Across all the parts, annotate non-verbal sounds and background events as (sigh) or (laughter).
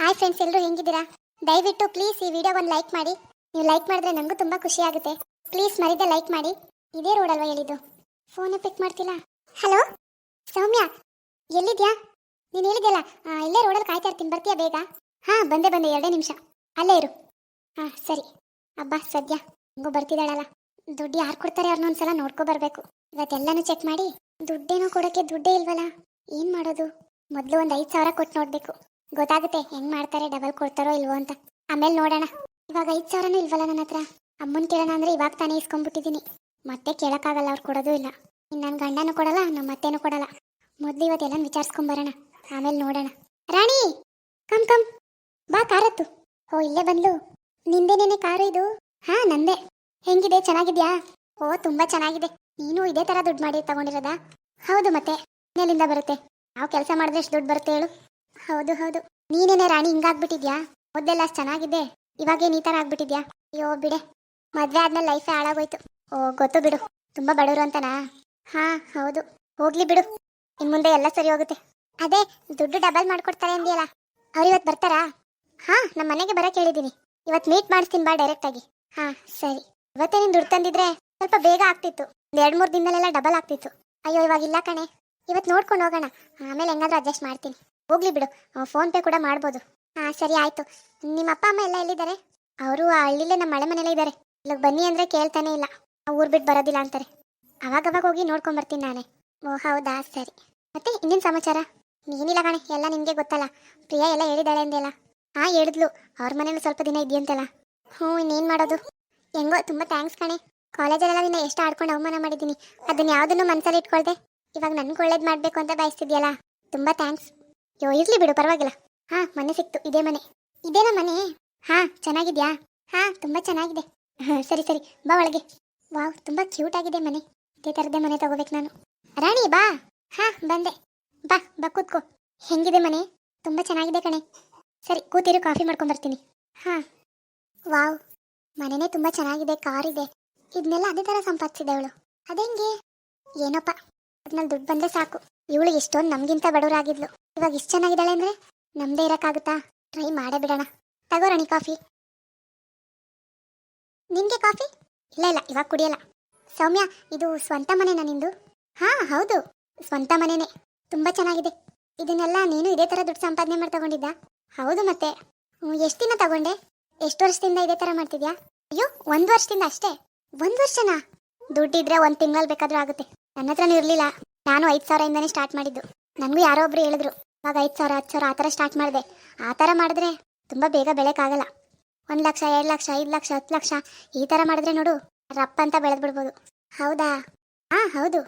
Hi friends ಎಲ್ಲರೂ ಹೆಂಗಿದ್ದೀರಾ? ದಯವಿಟ್ಟು please ಈ ವಿಡಿಯೋ ಒಂದು ಲೈಕ್ ಮಾಡಿ. ನೀವು ಲೈಕ್ ಮಾಡಿದ್ರೆ ನನಗೂ ತುಂಬ ಖುಷಿ ಆಗುತ್ತೆ. ಪ್ಲೀಸ್ ಮರಿದೆ ಲೈಕ್ ಮಾಡಿ. ಇದೇ ರೋಡಲ್ವಾ ಹೇಳಿದ್ದು ಫೋನೇ ಪಿಕ್ ಮಾಡ್ತಿಲ್ಲ ಹಲೋ ಸೌಮ್ಯ, ಎಲ್ಲಿದ್ಯಾ? ನೀನು ಹೇಳಿದ್ಯಲ್ಲ ಇಲ್ಲೇ ರೋಡಲ್ಲಿ ಕಾಯ್ತಾ ಇರ್ತೀನಿ. ಬರ್ತೀಯಾ ಬೇಗ? ಹಾಂ, ಬಂದೆ ಬಂದೆ. ಎರಡೇ ನಿಮಿಷ. ಅಲ್ಲೇ ಇರು. ಹಾಂ, ಸರಿ. ಅಬ್ಬಾ, ಸದ್ಯ. ಹಂಗೂ ಬರ್ತಿದ್ದಾಳಲ್ಲ. ದುಡ್ಡು ಯಾರು ಕೊಡ್ತಾರೆ ಅವ್ರನ್ನ ಒಂದ್ಸಲ ನೋಡ್ಕೊ ಬರಬೇಕು. ಇವತ್ತೆಲ್ಲನೂ ಚೆಕ್ ಮಾಡಿ. ದುಡ್ಡೇನೋ ಕೊಡೋಕ್ಕೆ ದುಡ್ಡೇ ಇಲ್ವಲ್ಲ? ಏನು ಮಾಡೋದು? ಮೊದಲು ಒಂದು ಐದು ಸಾವಿರ ಕೊಟ್ಟು ನೋಡಬೇಕು. ಗೊತ್ತಾಗುತ್ತೆ ಹೆಂಗ್ ಮಾಡ್ತಾರೆ ಡಬಲ್ ಕೊಡ್ತಾರೋ ಇಲ್ವೋ ಅಂತ. ಆಮೇಲೆ ನೋಡೋಣ. ಇವಾಗ ಐದು ಸಾವಿರನೂ ಇಲ್ವಲ್ಲ ನನ್ನ ಹತ್ರ? ಅಮ್ಮನ್ ಕೇಳೋಣ ಅಂದ್ರೆ ಇವಾಗ ತಾನೇ ಇಸ್ಕೊಂಡ್ಬಿಟ್ಟಿದ್ದೀನಿ ಮತ್ತೆ ಕೇಳಕ್ಕಾಗಲ್ಲ, ಅವ್ರು ಕೊಡೋದು ಇಲ್ಲ. ಇನ್ನು ನನ್ನ ಗಂಡನೂ ಕೊಡಲ್ಲ ನಮ್ಮ ಮತ್ತೇನು ಕೊಡಲ್ಲ. ಮೊದಲು ಇವತ್ತೆಲ್ಲ ವಿಚಾರಿಸ್ಕೊಂಬರೋಣ ಆಮೇಲೆ ನೋಡೋಣ. ರಾಣಿ! Come come. ಬಾ ಕಾರತ್ತು ಓ, ಇಲ್ಲೇ ಬಂದ್ಲು ನಿಂದೇನೇನೆ ಕಾರು ಇದು? ಹಾ, ನಂದೇ. ಹೆಂಗಿದೆ, ಚೆನ್ನಾಗಿದ್ಯಾ? ಓ, ತುಂಬಾ ಚೆನ್ನಾಗಿದೆ. ನೀನು ಇದೇ ತರ ದುಡ್ಡು ಮಾಡಿ ತಗೊಂಡಿರೋದಾ? ಹೌದು ಮತ್ತೆ. ಮೇಲಿಂದ ಬರುತ್ತೆ? ನಾವು ಕೆಲಸ ಮಾಡಿದ್ರೆ ಎಷ್ಟು ದುಡ್ಡು ಬರುತ್ತೆ ಹೇಳು. ಹೌದು ಹೌದು. ನೀನೇನೆ ರಾಣಿ, ಹಿಂಗಾಗ್ಬಿಟ್ಟಿದ್ಯಾ? ಮೊದಲೆಲ್ಲ ಅಷ್ಟು ಚೆನ್ನಾಗಿದೆ ಇವಾಗೇನು ಈ ಥರ ಆಗ್ಬಿಟ್ಟಿದ್ಯಾ? ಅಯ್ಯೋ, ಬಿಡೆ. ಮದುವೆ ಆದ್ಮೇಲೆ ಲೈಫೇ ಹಾಳಾಗೋಯ್ತು. ಓ, ಗೊತ್ತು ಬಿಡು. ತುಂಬಾ ಬಡವರು ಅಂತನಾ? ಹಾ, ಹೌದು. ಹೋಗ್ಲಿ ಬಿಡು. ಇನ್ ಮುಂದೆ ಎಲ್ಲ ಸರಿ ಹೋಗುತ್ತೆ. ಅದೇ, ದುಡ್ಡು ಡಬಲ್ ಮಾಡ್ಕೊಡ್ತಾರೆ ಅಂದಿಯಲ್ಲ. ಅವ್ರು ಇವತ್ತು ಬರ್ತಾರಾ? ಹಾ ನಮ್ಮ ಮನೆಗೆ ಬರಕ್ ಹೇಳಿದ್ದೀನಿ ಇವತ್ತು ಮೀಟ್ ಮಾಡಿಸ್ತೀನಿ ಬಾ ಡೈರೆಕ್ಟಾಗಿ ಹಾ, ಸರಿ. ಇವತ್ತೇ ನೀನು ದುಡ್ಡು ತಂದಿದ್ರೆ ಸ್ವಲ್ಪ ಬೇಗ ಆಗ್ತಿತ್ತು. ಒಂದು ಎರಡು ಮೂರು ದಿನದಲ್ಲೆಲ್ಲ ಡಬಲ್ ಆಗ್ತಿತ್ತು. ಅಯ್ಯೋ, ಇವಾಗ ಇಲ್ಲ ಕಣೆ. ಇವತ್ತು ನೋಡ್ಕೊಂಡು ಹೋಗೋಣ. ಆಮೇಲೆ ಹೆಂಗಾದ್ರೂ ಅಡ್ಜಸ್ಟ್ ಮಾಡ್ತೀನಿ. ಹೋಗ್ಲಿ ಬಿಡು. ಫೋನ್ ಪೇ ಕೂಡ ಮಾಡ್ಬೋದು. ಹಾ ಸರಿ ಆಯ್ತು. ನಿಮ್ಮ ಅಪ್ಪ ಅಮ್ಮ ಎಲ್ಲ ಎಲ್ಲಿದ್ದಾರೆ? ಅವರು ಆ ಹಳ್ಳಿಲೇ ನಮ್ಮ ಮಳೆ ಮನೆಯಲ್ಲೇ ಇದ್ದಾರೆ. ಇಲ್ಲಿಗೆ ಬನ್ನಿ ಅಂದ್ರೆ ಕೇಳ್ತಾನೆ ಇಲ್ಲ. ಊರ್ ಬಿಟ್ಟು ಬರೋದಿಲ್ಲ ಅಂತಾರೆ. ಅವಾಗವಾಗ ಹೋಗಿ ನೋಡ್ಕೊಂಡ್ ಬರ್ತೀನಿ ನಾನೇ. ಓ, ಹೌದಾ? ಸರಿ. ಮತ್ತೆ ಇನ್ನೇನು ಸಮಾಚಾರ? ನೀನಿಲ್ಲ ಕಣೆ, ಎಲ್ಲ ನಿಮಗೆ ಗೊತ್ತಲ್ಲ. ಪ್ರಿಯಾ ಎಲ್ಲ ಹೇಳಿದಾಳೆ ಅಂದೆಲ್ಲ ಹಾ, ಹೇಳಿದ್ಲು. ಅವ್ರ ಮನೇಲಿ ಸ್ವಲ್ಪ ದಿನ ಇದೆಯಂತಲ್ಲ ಹ್ಞೂ, ಇನ್ನೇನು ಮಾಡೋದು? ಹೆಂಗೋ, ತುಂಬ ಥ್ಯಾಂಕ್ಸ್ ಕಣೆ. ಕಾಲೇಜಲ್ಲೆಲ್ಲ ನಿನ್ನ ಎಷ್ಟು ಆಡ್ಕೊಂಡು ಅವಮಾನ ಮಾಡಿದ್ದೀನಿ. ಅದನ್ನ ಯಾವುದನ್ನು ಮನಸ್ಸಲ್ಲಿ ಇಟ್ಕೊಳ್ದೆ? ಇವಾಗ ನನ್ಗೆ ಒಳ್ಳೇದು ಮಾಡಬೇಕು ಅಂತ ಬಯಸ್ತಿದ್ಯಲ್ಲ. ತುಂಬ ಥ್ಯಾಂಕ್ಸ್ ಯೋ, ಇರ್ಲಿ ಬಿಡು, ಪರವಾಗಿಲ್ಲ. ಹಾ ಮನೆ ಸಿಕ್ತು, ಇದೇ ಮನೆ. ಇದೇನಾ ಮನೆ? ಹಾ, ಚೆನ್ನಾಗಿದ್ಯಾ? ಹಾ, ತುಂಬಾ ಚೆನ್ನಾಗಿದೆ. ಸರಿ ಸರಿ, ಬಾ ಒಳಗೆ. ವಾವ್, ತುಂಬಾ ಕ್ಯೂಟ್ ಆಗಿದೆ ಮನೆ. ಇದೇ ತರದೆ ಮನೆ ತಗೋಬೇಕು ನಾನು. ರಾಣಿ, ಬಾ. ಹಾ, ಬಂದೆ. ಬಾ ಬಾ, ಕೂತ್ಕೋ. ಹೆಂಗಿದೆ ಮನೆ? ತುಂಬಾ ಚೆನ್ನಾಗಿದೆ ಕಣೆ. ಸರಿ, ಕೂತಿರು, ಕಾಫಿ ಮಾಡ್ಕೊಂಡ್ ಬರ್ತೀನಿ. ಹಾ. ವಾವ್, ಮನೆನೇ ತುಂಬಾ ಚೆನ್ನಾಗಿದೆ, ಕಾರ್ ಇದೆ. ಇದನ್ನೆಲ್ಲ ಅದೇ ತರ ಸಂಪಾದಿಸಿದೆ ಅವಳು. ಅದೇಂಗೆ? ಏನಪ್ಪ ಅದ್ನಲ್ಲಿ ದುಡ್ಡು ಬಂದ್ರೆ ಸಾಕು. ಇವಳು ಇಷ್ಟೊಂದು ನಮ್ಗಿಂತ ಬಡವರಾಗಿದ್ಲು. ಇವಾಗ ಇಷ್ಟು ಚೆನ್ನಾಗಿದ್ದಾಳೆ ಅಂದ್ರೆ ನಮ್ದೇ ಇರಕ್ಕಾಗುತ್ತಾ? ಟ್ರೈ ಮಾಡೇ ಬಿಡೋಣ ತಗೋರಣಿ ಕಾಫಿ. ನಿಮ್ಗೆ ಕಾಫಿ? ಇಲ್ಲ ಇಲ್ಲ, ಇವಾಗ ಕುಡಿಯಲ್ಲ. ಸೌಮ್ಯ, ಇದು ಸ್ವಂತ ಮನೆನಾ ನಿಂದು? ಹಾ, ಹೌದು. ಸ್ವಂತ ಮನೆನೇ. ತುಂಬಾ ಚೆನ್ನಾಗಿದೆ. ಇದನ್ನೆಲ್ಲ ನೀನು ಇದೇ ತರ ದುಡ್ಡು ಸಂಪಾದನೆ ಮಾಡಿ ತಗೊಂಡಿದ್ದ? ಹೌದು ಮತ್ತೆ. ಎಷ್ಟು ದಿನ ತಗೊಂಡೆ? ಎಷ್ಟು ವರ್ಷದಿಂದ ಇದೇ ತರ ಮಾಡ್ತಿದ್ಯಾ? ಅಯ್ಯೋ, ಒಂದ್ ವರ್ಷದಿಂದ ಅಷ್ಟೇ. ಒಂದ್ ವರ್ಷನಾ? ದುಡ್ಡಿದ್ರೆ ಒಂದ್ ತಿಂಗಳಲ್ಲಿ ಬೇಕಾದ್ರೂ ಆಗುತ್ತೆ. ನನ್ನ ಹತ್ರನೂ ಇರ್ಲಿಲ್ಲ. ನಾನು ಐದು ಸಾವಿರದಿಂದನೇ ಸ್ಟಾರ್ಟ್ ಮಾಡಿದ್ದು. ನನಗೂ ಯಾರೋ ಒಬ್ರು ಹೇಳಿದ್ರು, ಇವಾಗ ಐದು ಸಾವಿರ, ಹತ್ತು ಸಾವಿರ ಆ ಥರ ಸ್ಟಾರ್ಟ್ ಮಾಡಿದೆ. ಆ ಥರ ಮಾಡಿದ್ರೆ ತುಂಬ ಬೇಗ ಬೆಳೆಯೋಕ್ಕಾಗಲ್ಲ ಒಂದು ಲಕ್ಷ, ಎರಡು ಲಕ್ಷ, ಐದು ಲಕ್ಷ, ಹತ್ತು ಲಕ್ಷ, ಈ ಥರ ಮಾಡಿದ್ರೆ ನೋಡು, ರಪ್ಪ ಅಂತ ಬೆಳೆದು ಬಿಡ್ಬೋದು ಹೌದಾ? ಹಾಂ ಹೌದು.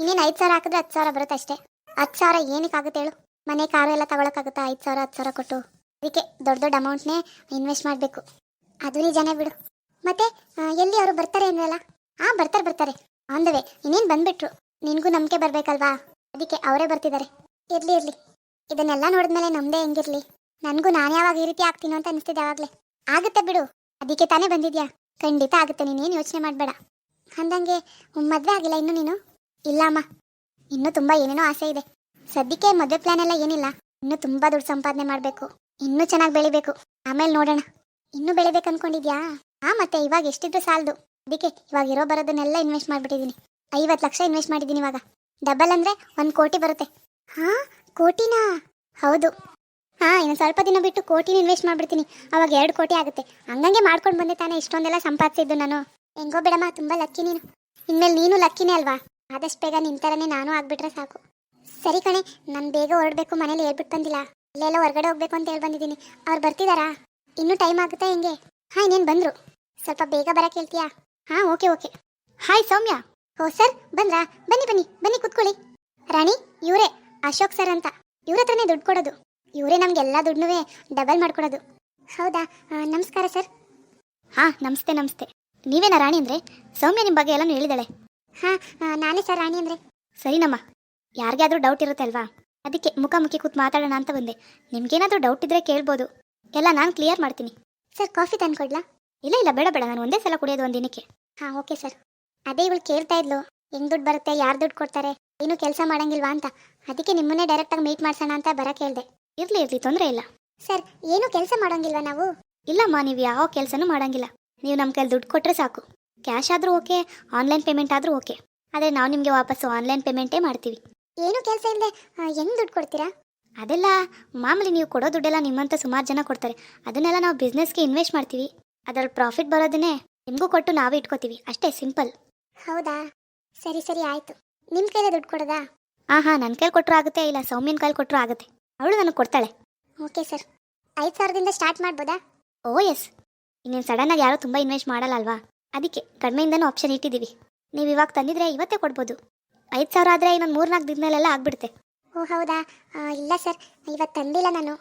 ಇನ್ನೇನು ಐದು ಸಾವಿರ ಹಾಕಿದ್ರೆ ಹತ್ತು ಸಾವಿರ ಬರುತ್ತೆ ಅಷ್ಟೇ. ಹತ್ತು ಸಾವಿರ ಏನಕ್ಕಾಗುತ್ತೆ ಹೇಳು? ಮನೆ ಕಾರು ಎಲ್ಲ ತಗೊಳಕ್ಕಾಗುತ್ತಾ? ಐದು ಸಾವಿರ, ಹತ್ತು ಸಾವಿರ ಕೊಟ್ಟು. ಅದಕ್ಕೆ ದೊಡ್ಡ ದೊಡ್ಡ ಅಮೌಂಟ್ನೇ ಇನ್ವೆಸ್ಟ್ ಮಾಡಬೇಕು. ಅದು ನಿಜನೇ ಬಿಡು. ಮತ್ತೆ ಎಲ್ಲಿ ಅವರು ಬರ್ತಾರೆ ಅಂದ್ರಲ್ಲ? ಹಾಂ ಬರ್ತಾರೆ ಬರ್ತಾರೆ. ಆನ್ ದ ವೇ ಇನ್ನೇನು ಬಂದ್ಬಿಟ್ರು? ನಿನಗೂ ನಂಬಿಕೆ ಬರಬೇಕಲ್ವಾ? ಅದಕ್ಕೆ ಅವರೇ ಬರ್ತಿದ್ದಾರೆ. ಇರ್ಲಿ ಇರ್ಲಿ. ಇದನ್ನೆಲ್ಲ ನೋಡಿದ್ಮೇಲೆ ನಮ್ದೇ ಹೆಂಗಿರ್ಲಿ. ನನಗೂ ನಾನು ಯಾವಾಗ ಈ ರೀತಿ ಆಗ್ತೀನೋ ಅಂತ ಅನಿಸ್ತಿದ್ದೆ ಯಾವಾಗಲೇ ಆಗುತ್ತೆ ಬಿಡು. ಅದಕ್ಕೆ ತಾನೇ ಬಂದಿದ್ಯಾ? ಖಂಡಿತ ಆಗುತ್ತೆ. ನೀನೇನು ಯೋಚನೆ ಮಾಡಬೇಡ. ಅಂದಂಗೆ ಮದುವೆ ಆಗಿಲ್ಲ ಇನ್ನು ನೀನು? ಇಲ್ಲ, ಅಮ್ಮ. ಇನ್ನೂ ತುಂಬ ಏನೇನೋ ಆಸೆ ಇದೆ. ಸದ್ಯಕ್ಕೆ ಮದುವೆ ಪ್ಲಾನ್ ಎಲ್ಲ ಏನಿಲ್ಲ. ಇನ್ನೂ ತುಂಬ ದುಡ್ಡು ಸಂಪಾದನೆ ಮಾಡಬೇಕು. ಇನ್ನೂ ಚೆನ್ನಾಗಿ ಬೆಳಿಬೇಕು. ಆಮೇಲೆ ನೋಡೋಣ. ಇನ್ನೂ ಬೆಳಿಬೇಕು ಅಂದ್ಕೊಂಡಿದ್ಯಾ ಹಾ ಮತ್ತೆ ಇವಾಗ ಎಷ್ಟಿದ್ರು ಸಾಲದು. ಅದಕ್ಕೆ ಇವಾಗ ಇರೋ ಬರೋದನ್ನೆಲ್ಲ ಇನ್ವೆಸ್ಟ್ ಮಾಡಿಬಿಟ್ಟಿದ್ದೀನಿ ಐವತ್ತು ಲಕ್ಷ ಇನ್ವೆಸ್ಟ್ ಮಾಡಿದ್ದೀನಿ ಇವಾಗ. ಡಬಲ್ ಅಂದ್ರೆ ಒಂದು ಕೋಟಿ ಬರುತ್ತೆ. ಹಾ, ಕೋಟಿನಾ? ಹೌದು. ಹಾ, ಇನ್ನು ಸ್ವಲ್ಪ ದಿನ ಬಿಟ್ಟು ಕೋಟಿನ ಇನ್ವೆಸ್ಟ್ ಮಾಡ್ಬಿಡ್ತೀನಿ. ಅವಾಗ ಎರಡು ಕೋಟಿ ಆಗುತ್ತೆ. ಹಂಗಂಗೆ ಮಾಡ್ಕೊಂಡು ಬಂದೆ ತಾನೇ ಇಷ್ಟೊಂದೆಲ್ಲ ಸಂಪಾದಿಸಿದ್ದು ನಾನು. ಹೆಂಗೋ ಬೇಡಮ್ಮ, ತುಂಬಾ ಲಕ್ಕಿ ನೀನು. ಇನ್ಮೇಲೆ ನೀನು ಲಕ್ಕಿನೇ ಅಲ್ವಾ? ಆದಷ್ಟು ಬೇಗ ನಿನ್ ಥರನೇ ನಾನು ಆಗ್ಬಿಟ್ರೆ ಸಾಕು. ಸರಿ ಕಣೆ, ನಾನು ಬೇಗ ಹೊರಡ್ಬೇಕು, ಮನೇಲಿ ಹೇಳ್ಬಿಟ್ಟು ಬಂದಿಲ್ಲ. ಇಲ್ಲೆಲ್ಲ ಹೊರಗಡೆ ಹೋಗ್ಬೇಕು ಅಂತ ಹೇಳಿ ಬಂದಿದ್ದೀನಿ. ಅವ್ರು ಬರ್ತಿದಾರಾ? ಇನ್ನೂ ಟೈಮ್ ಆಗುತ್ತಾ ಹೆಂಗೆ? ಹಾ, ಇನ್ನೇನು ಬಂದ್ರು. ಸ್ವಲ್ಪ ಬೇಗ ಬರಕ್ಕೆ ಹೇಳ್ತೀಯಾ? ಹಾ, ಓಕೆ ಓಕೆ. ಹಾಯ್ ಸೌಮ್ಯ. ಓ ಸರ್ ಬಂದ್ರಾ? ಬನ್ನಿ ಬನ್ನಿ ಬನ್ನಿ ಕುತ್ಕೊಳ್ಳಿ. ರಾಣಿ ಇವರೇ ಅಶೋಕ್ ಸರ್ ಅಂತ. ಇವ್ರ ಹತ್ರನೇ ದುಡ್ಡು ಕೊಡೋದು. ಇವರೇ ನಮ್ಗೆಲ್ಲ ದುಡ್ಡನ್ನೂ ಡಬಲ್ ಮಾಡ್ಕೊಡೋದು. ಹೌದಾ? ನಮಸ್ಕಾರ ಸರ್. ಹಾ ನಮಸ್ತೆ ನಮಸ್ತೆ. ನೀವೇನಾ ರಾಣಿ ಅಂದ್ರೆ? ಸೌಮ್ಯ ನಿಮ್ಮ ಬಗ್ಗೆ ಎಲ್ಲಾನು ಹೇಳಿದಾಳೆ. ಹಾ ನಾನೇ ಸರ್ ರಾಣಿ ಅಂದ್ರೆ. ಸರಿನಮ್ಮ. ಯಾರಿಗಾದ್ರೂ ಡೌಟ್ ಇರುತ್ತೆ ಅಲ್ವಾ? ಅದಕ್ಕೆ ಮುಖಾಮುಖಿ ಕೂತ್ ಮಾತಾಡೋಣ ಅಂತ ಬಂದೆ. ನಿಮ್ಗೇನಾದರೂ ಡೌಟ್ ಇದ್ರೆ ಕೇಳ್ಬೋದು. ಎಲ್ಲ ನಾನು ಕ್ಲಿಯರ್ ಮಾಡ್ತೀನಿ. ಸರ್ ಕಾಫಿ ತಂದ್ಕೊಡ್ಲಾ? ಇಲ್ಲ ಇಲ್ಲ ಬೇಡ ಬೇಡ. ನಾನು ಒಂದೇ ಸಲ ಕುಡಿಯೋದು ಒಂದು ದಿನಕ್ಕೆ ಹಾ ಓಕೆ ಸರ್. ಅದೇ ಇವಳು ಕೇಳ್ತಾ ಇದ್ಲು ಹೆಂಗ್ ದುಡ್ಡು ಬರುತ್ತೆ ಯಾರು ದುಡ್ಡು ಕೊಡ್ತಾರೆ? ಏನು ಕೆಲಸ ಮಾಡಂಗಿಲ್ವಾ ಅಂತ. ಅದಕ್ಕೆ ನಿಮ್ಮನ್ನೇ ಡೈರೆಕ್ಟಾಗಿ ಮೀಟ್ ಮಾಡ್ಸೋಣ ಅಂತ ಬರಕ್ಕೆ ಹೇಳ್ದೆ ಇರ್ಲಿ ಇರ್ಲಿ ತೊಂದರೆ ಇಲ್ಲ. ಸರ್ ಏನು ಕೆಲಸ ಮಾಡೋಂಗಿಲ್ವಾ ನಾವು? ಇಲ್ಲಮ್ಮ ನೀವು ಯಾವ ಕೆಲಸನೂ ಮಾಡಂಗಿಲ್ಲ. ನೀವು ನಮ್ಮ ಕೈಲಿ ದುಡ್ಡು ಕೊಟ್ಟರೆ ಸಾಕು. ಕ್ಯಾಶ್ ಆದರೂ ಓಕೆ ಆನ್ಲೈನ್ ಪೇಮೆಂಟ್ ಆದರೂ ಓಕೆ. ಆದರೆ ನಾವು ನಿಮಗೆ ವಾಪಸ್ಸು ಆನ್ಲೈನ್ ಪೇಮೆಂಟೇ ಮಾಡ್ತೀವಿ. ಏನು ಕೆಲಸ ಇಲ್ಲದೆ ಹೆಂಗ್ ದುಡ್ಡು ಕೊಡ್ತೀರಾ? ಅದೆಲ್ಲ ಮಾಮೂಲಿ ನೀವು ಕೊಡೋ ದುಡ್ಡೆಲ್ಲ ನಿಮ್ಮಂತ ಸುಮಾರು ಜನ ಕೊಡ್ತಾರೆ. ಅದನ್ನೆಲ್ಲ ನಾವು ಬಿಸ್ನೆಸ್ಗೆ ಇನ್ವೆಸ್ಟ್ ಮಾಡ್ತೀವಿ. ಅದರಲ್ಲಿ ಪ್ರಾಫಿಟ್ ಬರೋದನ್ನೇ ನಿಮಗೂ ಕೊಟ್ಟು ನಾವೇ ಇಟ್ಕೋತೀವಿ. ಅಷ್ಟೇ ಸಿಂಪಲ್ ಹೌದಾ? ಸರಿ ಸರಿ ಆಯ್ತು. ನಿಮ್ಮ ಕೈಲೇ ದುಡ್ಡು ಕೊಡೋದಾ? ಹಾಂ ಹಾಂ ನನ್ನ ಕೈಲಿ ಕೊಟ್ಟರು ಆಗುತ್ತೆ ಇಲ್ಲ ಸೌಮ್ಯನ ಕೈಲಿ ಕೊಟ್ಟರು ಆಗುತ್ತೆ. ಅವಳು ನನಗೆ ಕೊಡ್ತಾಳೆ. Okay sir. ಐದು ಸಾವಿರದಿಂದ ಸ್ಟಾರ್ಟ್ ಮಾಡ್ಬೋದಾ? Oh yes. ಇನ್ನೇನು ಸಡನ್ನಾಗಿ ಯಾರೂ ತುಂಬ ಇನ್ವೆಸ್ಟ್ ಮಾಡಲ್ಲ ಅಲ್ವಾ ಅದಕ್ಕೆ ಕಡಿಮೆಯಿಂದನೂ ಆಪ್ಷನ್ ಇಟ್ಟಿದ್ದೀವಿ ನೀವು ಇವಾಗ ತಂದಿದ್ರೆ ಇವತ್ತೇ ಕೊಡ್ಬೋದು. ಐದು ಸಾವಿರ ಆದರೆ ಇನ್ನೊಂದು ಮೂರ್ನಾಲ್ಕು ದಿನದಲ್ಲೆಲ್ಲ ಆಗ್ಬಿಡುತ್ತೆ. ಓ ಹೌದಾ? ಆ, ಇಲ್ಲ ಸರ್. ಇವತ್ತು ತಂದಿಲ್ಲ ನಾನು.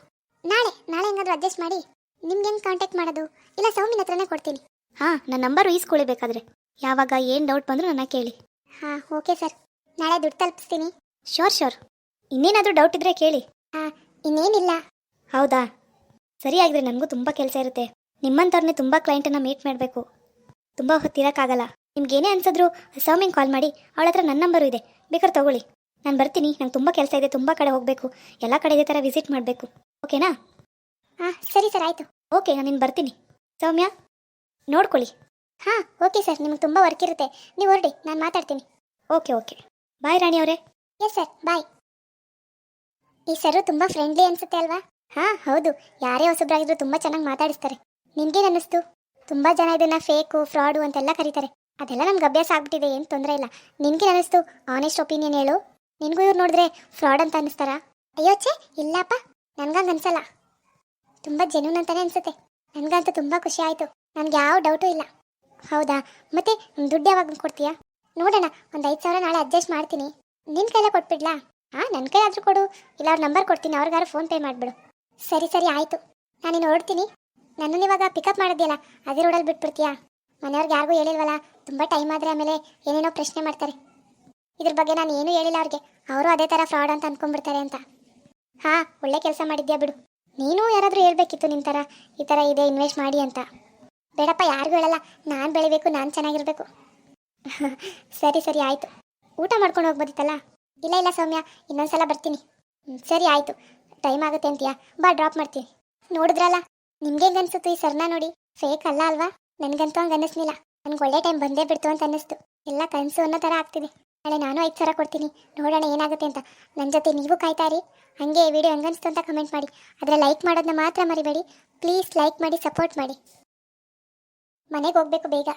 ನಾಳೆ ನಾಳೆ ಏನಾದರೂ ಅಡ್ಜಸ್ಟ್ ಮಾಡಿ. ನಿಮ್ಗೆ ಹೆಂಗೆ ಕಾಂಟ್ಯಾಕ್ಟ್ ಮಾಡೋದು? ಇಲ್ಲ ಸೌಮಿನ ಹತ್ರನೇ ಕೊಡ್ತೀನಿ. ಹಾಂ ನನ್ನ ನಂಬರು ಈಸ್ಕೊಳ್ಳಿ ಬೇಕಾದ್ರೆ. ಯಾವಾಗ ಏನು ಡೌಟ್ ಬಂದರೂ ನನ್ನ ಕೇಳಿ. ಹಾಂ ಓಕೆ ಸರ್ ನಾಳೆ ದುಡ್ಡು ತಲುಪಿಸ್ತೀನಿ. ಶೋರ್ ಶೋರ್ ಇನ್ನೇನಾದರೂ ಡೌಟ್ ಇದ್ದರೆ ಕೇಳಿ. ಇನ್ನೇನಿಲ್ಲ. ಹೌದಾ? ಸರಿ ಆಗಿದ್ರೆ ನನಗೂ ತುಂಬ ಕೆಲಸ ಇರುತ್ತೆ. ನಿಮ್ಮಂಥವ್ರನ್ನೇ ತುಂಬ ಕ್ಲೈಂಟನ್ನು ಮೀಟ್ ಮಾಡಬೇಕು. ತುಂಬ ಹೊತ್ತಿರೋಕ್ಕಾಗಲ್ಲ. ನಿಮ್ಗೇನೇ ಅನ್ಸಿದ್ರು ಸೌಮ್ಯಂಗೆ ಕಾಲ್ ಮಾಡಿ ಅವಳ ಹತ್ರ ನನ್ನ ನಂಬರು ಇದೆ. ಬೇಕಾದ್ರೆ ತಗೊಳ್ಳಿ. ನಾನು ಬರ್ತೀನಿ. ನಂಗೆ ತುಂಬ ಕೆಲಸ ಇದೆ. ತುಂಬ ಕಡೆ ಹೋಗಬೇಕು. ಎಲ್ಲ ಕಡೆ ಇದೇ ಥರ ವಿಸಿಟ್ ಮಾಡಬೇಕು. ಓಕೆನಾ ಹಾಂ ಸರಿ ಸರ್ ಆಯಿತು. ಓಕೆ ನಾನು ಬರ್ತೀನಿ. ಸೌಮ್ಯ ನೋಡ್ಕೊಳ್ಳಿ. ಹಾಂ ಓಕೆ ಸರ್ ನಿಮ್ಗೆ ತುಂಬ ವರ್ಕ್ ಇರುತ್ತೆ. ನೀವು ಹೊರಡಿ ನಾನು ಮಾತಾಡ್ತೀನಿ. Okay okay. ಬಾಯ್ ರಾಣಿ ಅವರೇ. ಎಸ್ ಸರ್ ಬಾಯ್ ಈ ಸರು ತುಂಬ ಫ್ರೆಂಡ್ಲಿ ಅನ್ಸುತ್ತೆ ಅಲ್ವಾ? ಹಾಂ ಹೌದು. ಯಾರೇ ಹೊಸಬ್ರಾಗಿದ್ರು ತುಂಬ ಚೆನ್ನಾಗಿ ಮಾತಾಡಿಸ್ತಾರೆ. ನಿಮ್ಗೇನು ಅನ್ನಿಸ್ತು? ತುಂಬ ಜನ ಇದನ್ನ ಫೇಕು ಫ್ರಾಡು ಅಂತೆಲ್ಲ ಕರೀತಾರೆ. ಅದೆಲ್ಲ ನಮ್ಗೆ ಅಭ್ಯಾಸ ಆಗ್ಬಿಟ್ಟಿದೆ ಏನು ತೊಂದರೆ ಇಲ್ಲ. ನಿನ್ಗೇನು ಅನ್ನಿಸ್ತು? ಆನೆಸ್ಟ್ ಒಪಿನಿಯನ್ ಹೇಳು. ನಿನಗೂ ಇವ್ರು ನೋಡಿದ್ರೆ ಫ್ರಾಡ್ ಅಂತ ಅನ್ನಿಸ್ತಾರಾ? ಅಯ್ಯೋ ಛೇ ಇಲ್ಲಪ್ಪ. ನನ್ಗಂಗೆ ಅನ್ಸಲ್ಲ. ತುಂಬ ಜೆನ್ಯೂನ್ ಅಂತಾನೆ ಅನ್ಸುತ್ತೆ. ನನಗಂತೂ ತುಂಬ ಖುಷಿ ಆಯಿತು. ನನಗೆ ಯಾವ ಡೌಟು ಇಲ್ಲ. ಹೌದಾ? ಮತ್ತೆ ದುಡ್ಡು ಯಾವಾಗ ಕೊಡ್ತೀಯಾ? ನೋಡೋಣ, ಒಂದು ಐದು ಸಾವಿರ ನಾಳೆ ಅಡ್ಜಸ್ಟ್ ಮಾಡ್ತೀನಿ. ನಿನ್ನ ಕೈಲೇ ಕೊಟ್ಬಿಡ್ಲಾ? ಹಾಂ ನನ್ನ ಕೈ ಕೊಡು. ಇಲ್ಲ, ಅವ್ರ ನಂಬರ್ ಕೊಡ್ತೀನಿ. ಅವ್ರಿಗಾರು ಫೋನ್ ಪೇ ಮಾಡಿಬಿಡು. ಸರಿ ಸರಿ, ಆಯಿತು. ನಾನಿನ್ನು ಹೊರಡ್ತೀನಿ. ನನ್ನನ್ನು ಇವಾಗ ಪಿಕಪ್ ಮಾಡಿದ್ಯಲ್ಲ, ಅದೇ ರೋಡಲ್ಲಿ ಬಿಟ್ಬಿಡ್ತೀಯಾ? ಮನೆಯವ್ರಿಗೆ ಯಾರಿಗೂ ಹೇಳಿಲ್ವಲ್ಲ, ತುಂಬ ಟೈಮ್ ಆದರೆ ಆಮೇಲೆ ಏನೇನೋ ಪ್ರಶ್ನೆ ಮಾಡ್ತಾರೆ. ಇದ್ರ ಬಗ್ಗೆ ನಾನು ಏನೂ ಹೇಳಿಲ್ಲ ಅವ್ರಿಗೆ. ಅವರು ಅದೇ ಥರ ಫ್ರಾಡ್ ಅಂತ ಅನ್ಕೊಂಡ್ಬಿಡ್ತಾರೆ ಅಂತ. ಹಾಂ, ಒಳ್ಳೆ ಕೆಲಸ ಮಾಡಿದ್ಯಾ ಬಿಡು. ನೀನು ಯಾರಾದರೂ ಹೇಳ್ಬೇಕಿತ್ತು ನಿನ್ನ ಥರ ಈ ಥರ ಇದೆ ಇನ್ವೆಸ್ಟ್ ಮಾಡಿ ಅಂತ. ಬೇಡಪ್ಪ, ಯಾರಿಗೂ ಹೇಳಲ್ಲ. ನಾನು ಬೆಳಿಬೇಕು, ನಾನು ಚೆನ್ನಾಗಿರ್ಬೇಕು. (laughs) ಸರಿ ಸರಿ, ಆಯಿತು. ಊಟ ಮಾಡ್ಕೊಂಡು ಹೋಗ್ಬೋದಿತ್ತಲ್ಲ ಇಲ್ಲ ಇಲ್ಲ ಸೌಮ್ಯ, ಇನ್ನೊಂದ್ಸಲ ಬರ್ತೀನಿ. ಸರಿ, ಆಯಿತು. ಟೈಮ್ ಆಗುತ್ತೆ ಅಂತೀಯಾ? ಬಾ, ಡ್ರಾಪ್ ಮಾಡ್ತೀನಿ ನೋಡಿದ್ರಲ್ಲ? ನಿಮ್ಗೆ ಅನಿಸುತ್ತೆ ಈ ಸರ್ನ ನೋಡಿ? ಫೇಕ್ ಅಲ್ಲ ಅಲ್ವಾ? ನನಗಂತೂ ಹಂಗೆ ಅನ್ನಿಸ್ಲಿಲ್ಲ. ನನ್ಗೆ ಒಳ್ಳೆ ಟೈಮ್ ಬಂದೇ ಬಿಡ್ತು ಅಂತ ಅನ್ನಿಸ್ತು. ಎಲ್ಲ ಕನಸು ಅನ್ನೋ ಥರ ಆಗ್ತಿದೆ. ನಾಳೆ ನಾನು ಐದು ಸಾವಿರ ಕೊಡ್ತೀನಿ. ನೋಡೋಣ ಏನಾಗುತ್ತೆ ಅಂತ. ನನ್ನ ಜೊತೆ ನೀವು ಕಾಯ್ತಾ ರೀ ಹಾಗೆ ವಿಡಿಯೋ ಹೆಂಗನ್ನಿಸ್ತು ಅಂತ ಕಮೆಂಟ್ ಮಾಡಿ. ಅದರ ಲೈಕ್ ಮಾಡೋದನ್ನ ಮಾತ್ರ ಮರಿಬೇಡಿ. ಪ್ಲೀಸ್ ಲೈಕ್ ಮಾಡಿ ಸಪೋರ್ಟ್ ಮಾಡಿ. ಮನೆಗೆ ಹೋಗ್ಬೇಕು ಬೇಗ.